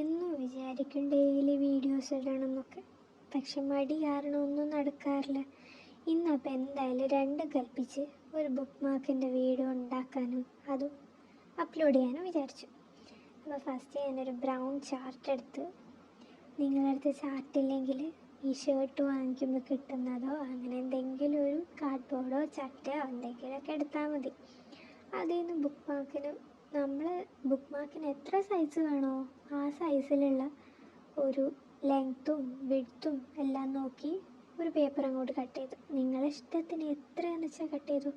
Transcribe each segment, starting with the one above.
എന്നും വിചാരിക്കും daily videos ഇടണമെന്നൊക്കെ. പക്ഷെ മടി കാരണം ഒന്നും നടക്കാറില്ല. ഇന്നപ്പോൾ എന്തായാലും രണ്ട് കൽപ്പിച്ച് ഒരു ബുക്ക് മാർക്കിന്റെ വീഡിയോ ഉണ്ടാക്കാനും അതും അപ്ലോഡ് ചെയ്യാനും വിചാരിച്ചു. അപ്പോൾ ഫസ്റ്റ് ഞാനൊരു ബ്രൗൺ ചാർട്ട് എടുത്ത്. നിങ്ങളടുത്ത് ചാർട്ട് ഇല്ലെങ്കിൽ ഈ ഷർട്ട് വാങ്ങിക്കുമ്പോൾ കിട്ടുന്നതോ അങ്ങനെ എന്തെങ്കിലും ഒരു കാർഡ് ബോർഡോ ചട്ടയോ എന്തെങ്കിലുമൊക്കെ എടുത്താൽ മതി. അതിൽ നിന്ന് ബുക്ക് മാർക്കിന് നമ്മൾ ബുക്ക് മാർക്കിന് എത്ര സൈസ് വേണോ ആ സൈസിലുള്ള ഒരു ലെങ്ത്തും വിഡ്ത്തും എല്ലാം നോക്കി ഒരു പേപ്പർ അങ്ങോട്ട് കട്ട് ചെയ്തു. നിങ്ങളുടെ ഇഷ്ടത്തിന് എത്രയാണെന്ന് വെച്ചാൽ കട്ട് ചെയ്തു.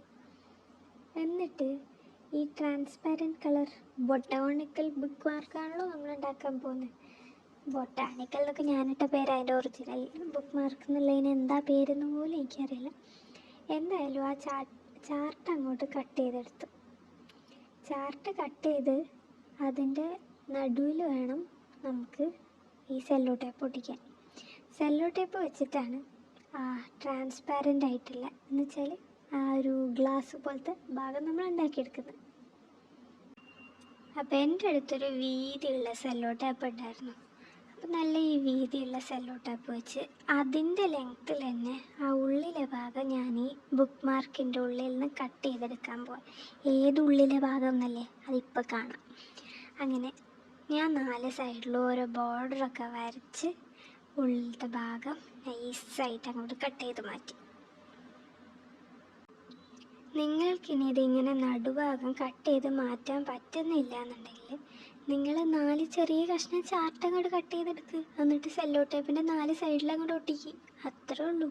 എന്നിട്ട് ഈ ട്രാൻസ്പാരന്റ് കളർ ബൊട്ടാണിക്കൽ ബുക്ക് മാർക്കാണല്ലോ നമ്മൾ ഉണ്ടാക്കാൻ പോകുന്നത് ബൊട്ടാണിക്കൽ എന്നൊക്കെ ഞാനിട്ട പേര് അതിന്റെ ഒറിജിനൽ ബുക്ക് മാർക്ക് എന്നുള്ളതിന് എന്താ പേരെന്ന് പോലും എനിക്കറിയില്ല. എന്തായാലും ആ ചാർട്ട് അങ്ങോട്ട് കട്ട് ചെയ്തെടുത്തു. ചാർട്ട് കട്ട് ചെയ്ത് അതിന്റെ നടുവിൽ വേണം നമുക്ക് ഈ സെല്ലോ ടേപ്പ് ഒട്ടിക്കാൻ. സെല്ലോ ടേപ്പ് വെച്ചിട്ടാണ് ആ ട്രാൻസ്പാരന്റ് ആയിട്ടുള്ള എന്ന് വെച്ചാൽ ആ ഒരു ഗ്ലാസ് പോലത്തെ ഭാഗം നമ്മൾ ഉണ്ടാക്കിയെടുക്കുന്നത്. അപ്പോൾ എന്റെ അടുത്തൊരു വീതിയുള്ള സെല്ലോ ടേപ്പ് ഉണ്ടായിരുന്നു. അപ്പോൾ നല്ല ഈ വീതിയുള്ള സെല്ലോ ടേപ്പ് വെച്ച് അതിന്റെ ലെങ്ത്തിൽ തന്നെ ആ ഉള്ളിലെ ഭാഗം ഞാൻ ഈ ബുക്ക് മാർക്കിന്റെ ഉള്ളിൽ നിന്ന് കട്ട് ചെയ്തെടുക്കാൻ പോവാം. ഏത് ഉള്ളിലെ ഭാഗം എന്നല്ലേ? അതിപ്പോൾ കാണാം. അങ്ങനെ ഞാൻ നാല് സൈഡിലും ഓരോ ബോർഡറൊക്കെ വരച്ച് ഉള്ളിലത്തെ ഭാഗം നൈസായിട്ട് അങ്ങോട്ട് കട്ട് ചെയ്ത് മാറ്റി. നിങ്ങൾക്കിനി ഇതിങ്ങനെ നടുഭാഗം കട്ട് ചെയ്ത് മാറ്റാൻ പറ്റുന്നില്ല എന്നുണ്ടെങ്കിൽ നിങ്ങൾ നാല് ചെറിയ കഷ്ണം ചാർട്ട് അങ്ങോട്ട് കട്ട് ചെയ്തെടുക്ക്. എന്നിട്ട് സെല്ലോ ടേപ്പിന്റെ നാല് സൈഡിൽ അങ്ങോട്ട് ഒട്ടിക്ക്. അത്രേ ഉള്ളൂ.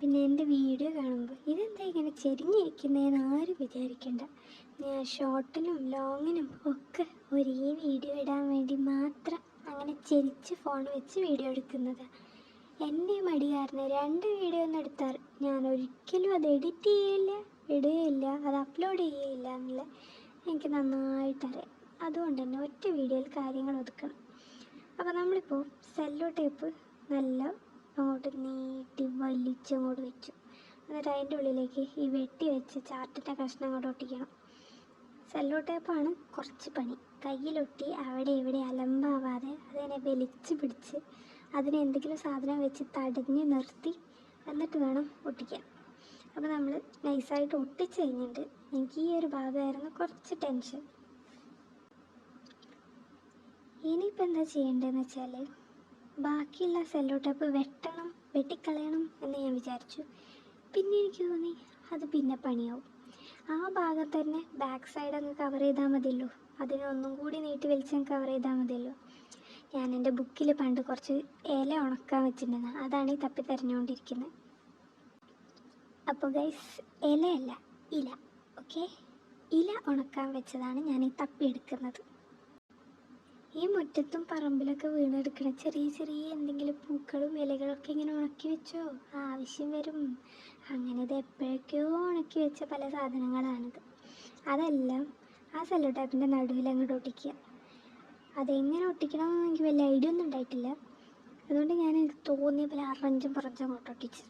പിന്നെ എന്റെ വീഡിയോ കാണുമ്പോൾ ഇതെന്താ ഇങ്ങനെ ചെരിഞ്ഞിരിക്കുന്നതെന്ന് ആരും വിചാരിക്കണ്ട. ഞാൻ ഷോർട്ടിനും ലോങ്ങിനും ഒക്കെ ഒരേ വീഡിയോ ഇടാൻ വേണ്ടി മാത്രം അങ്ങനെ ചെരിച്ച് ഫോൺ വെച്ച് വീഡിയോ എടുക്കുന്നത്. എന്റെ മടി കാരണം രണ്ട് വീഡിയോ ഒന്നും എടുത്താൽ ഞാൻ ഒരിക്കലും അത് എഡിറ്റ് ചെയ്യില്ല ഇടുകയില്ല അത് അപ്ലോഡ് ചെയ്യുകയില്ല എന്നുള്ള എനിക്ക് നന്നായിട്ടറിയാം അതുകൊണ്ട് തന്നെ ഒറ്റ വീഡിയോയിൽ കാര്യങ്ങൾ ഒതുക്കണം. അപ്പോൾ നമ്മളിപ്പോൾ സെല്ലോ ടേപ്പ് നല്ല അങ്ങോട്ട് നീട്ടി വലിച്ചങ്ങോട്ട് വെച്ചു. എന്നിട്ട് അതിന്റെ ഉള്ളിലേക്ക് ഈ വെട്ടി വെച്ച് ചാർട്ടിന്റെ കഷ്ണം അങ്ങോട്ട് ഒട്ടിക്കണം. സെല്ലോ ടേപ്പാണ് കുറച്ച് പണി. കയ്യിലൊട്ടി അവിടെ ഇവിടെ അലമ്പാവാതെ അതിനെ വലിച്ച് പിടിച്ച് അതിനെ എന്തെങ്കിലും സാധനം വെച്ച് തടഞ്ഞ് നിർത്തി എന്നിട്ട് വേണം ഒട്ടിക്കാൻ. അപ്പോൾ നമ്മൾ നൈസായിട്ട് ഒട്ടിച്ച് കഴിഞ്ഞിട്ട് എനിക്ക് ഈ ഒരു ഭാഗമായിരുന്നു കുറച്ച് ടെൻഷൻ ഇനിയിപ്പോൾ എന്താ ചെയ്യേണ്ടതെന്ന് വെച്ചാൽ ബാക്കിയുള്ള സെല്ലോ ടേപ്പ് വെട്ടണം വെട്ടിക്കളയണം എന്ന് ഞാൻ വിചാരിച്ചു. പിന്നെ എനിക്ക് തോന്നി അത് പിന്നെ പണിയാവും. ആ ഭാഗം തന്നെ ബാക്ക് സൈഡ് അങ്ങ് കവർ ചെയ്താൽ മതിയല്ലോ. അതിനെ ഒന്നും കൂടി നീട്ടി വലിച്ച് കവർ ചെയ്താൽ മതിയല്ലോ. ഞാൻ എന്റെ ബുക്കിൽ പണ്ട് കുറച്ച് ഇല ഉണക്കാൻ വെച്ചിട്ടുണ്ടെന്ന് അതാണ് ഈ തപ്പി തെരഞ്ഞുകൊണ്ടിരിക്കുന്നത് അപ്പോൾ ഗൈസ് ഇലയല്ല ഇല ഓക്കെ ഇല ഉണക്കാൻ വെച്ചതാണ് ഞാൻ ഈ തപ്പി എടുക്കുന്നത്. ഈ മുറ്റത്തും പറമ്പിലൊക്കെ വീണെടുക്കണ ചെറിയ ചെറിയ എന്തെങ്കിലും പൂക്കളും ഇലകളൊക്കെ ഇങ്ങനെ ഉണക്കി വെച്ചോ? ആവശ്യം വരും. അങ്ങനെ ഇത് എപ്പോഴൊക്കെയോ ഉണക്കി വെച്ച പല സാധനങ്ങളാണിത്. അതെല്ലാം ആ സെല്ലോ നടുവിൽ അങ്ങോട്ട് ഒട്ടിക്കുക. അതെങ്ങനെ ഒട്ടിക്കണമെന്ന് എനിക്ക് വലിയ ഐഡിയ ഒന്നും ഉണ്ടായിട്ടില്ല. അതുകൊണ്ട് ഞാൻ എനിക്ക് തോന്നിയ പോലെ അറഞ്ചും പറഞ്ചും അങ്ങോട്ട് ഒട്ടിച്ചു.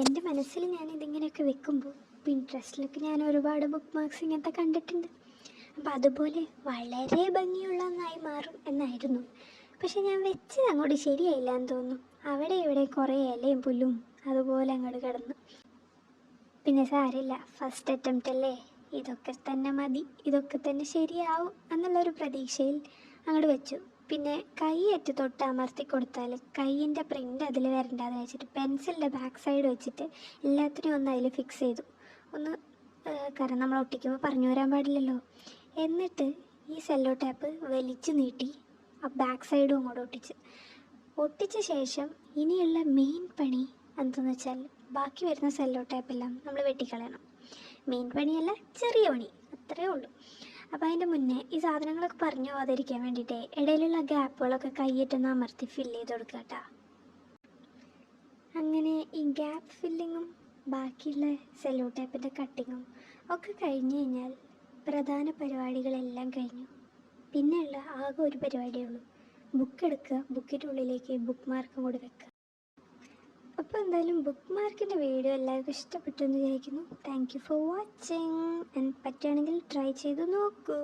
എന്റെ മനസ്സിൽ ഞാൻ ഇതിങ്ങനെയൊക്കെ വെക്കുമ്പോൾ പിൻട്രസ്റ്റിലൊക്കെ ഞാൻ ഒരുപാട് ബുക്ക് മാർക്സ് ഇങ്ങനത്തെ കണ്ടിട്ടുണ്ട്. അപ്പം അതുപോലെ വളരെ ഭംഗിയുള്ള ഒന്നായി മാറും എന്നായിരുന്നു. പക്ഷെ ഞാൻ വെച്ചത് അങ്ങോട്ട് ശരിയായില്ല എന്ന് തോന്നുന്നു. അവിടെ ഇവിടെ കുറേ ഇലയും പുല്ലും അതുപോലെ അങ്ങോട്ട് കിടന്നു. പിന്നെ സാരില്ല ഫസ്റ്റ് അറ്റംപ്റ്റ് അല്ലേ? ഇതൊക്കെ തന്നെ മതി. ഇതൊക്കെ തന്നെ ശരിയാവും എന്നുള്ളൊരു പ്രതീക്ഷയിൽ അങ്ങോട്ട് വെച്ചു. പിന്നെ കൈയറ്റ് തൊട്ട് അമർത്തി കൊടുത്താൽ കൈയിന്റെ പ്രിന്റ് അതിൽ വരണ്ടാന്ന് വെച്ചിട്ട് പെൻസിലിന്റെ ബാക്ക് സൈഡ് വെച്ചിട്ട് എല്ലാത്തിനും ഒന്ന് അതിൽ ഫിക്സ് ചെയ്തു. ഒന്ന് കാരണം നമ്മൾ ഒട്ടിക്കുമ്പോൾ പറഞ്ഞു വരാൻ പാടില്ലല്ലോ. എന്നിട്ട് ഈ സെല്ലോ ടാപ്പ് വലിച്ചു നീട്ടി ആ ബാക്ക് സൈഡും അങ്ങോട്ട് ഒട്ടിച്ച്. ഒട്ടിച്ച ശേഷം ഇനിയുള്ള മെയിൻ പണി എന്തെന്ന് വെച്ചാൽ ബാക്കി വരുന്ന സെല്ലോ ടാപ്പെല്ലാം നമ്മൾ വെട്ടിക്കളയണം. മെയിൻ പണിയല്ല ചെറിയ പണി. അത്രയേ ഉള്ളൂ. അപ്പോൾ അതിന്റെ മുന്നേ ഈ സാധനങ്ങളൊക്കെ പറഞ്ഞു പോകാതിരിക്കാൻ വേണ്ടിയിട്ട് ഇടയിലുള്ള ഗ്യാപ്പുകളൊക്കെ കൈയിട്ടൊന്ന് അമർത്തി ഫില്ല് ചെയ്ത് കൊടുക്കുക കേട്ടോ. അങ്ങനെ ഈ ഗ്യാപ്പ് ഫില്ലിങ്ങും ബാക്കിയുള്ള സെല്ലോ ടേപ്പിന്റെ കട്ടിങ്ങും ഒക്കെ കഴിഞ്ഞു കഴിഞ്ഞാൽ പ്രധാന പരിപാടികളെല്ലാം കഴിഞ്ഞു. പിന്നെയുള്ള ആകെ ഒരു പരിപാടിയുള്ളൂ ബുക്ക് എടുക്കുക. ബുക്കിന്റെ ഉള്ളിലേക്ക് ബുക്ക് മാർക്കും കൂടി വെക്കുക. അപ്പോൾ എന്തായാലും ബുക്ക് മാർക്കിന്റെ വീഡിയോ എല്ലാവർക്കും ഇഷ്ടപ്പെട്ടു എന്ന് വിചാരിക്കുന്നു. താങ്ക് യു ഫോർ വാച്ചിങ് പറ്റുകയാണെങ്കിൽ ട്രൈ ചെയ്ത് നോക്കൂ.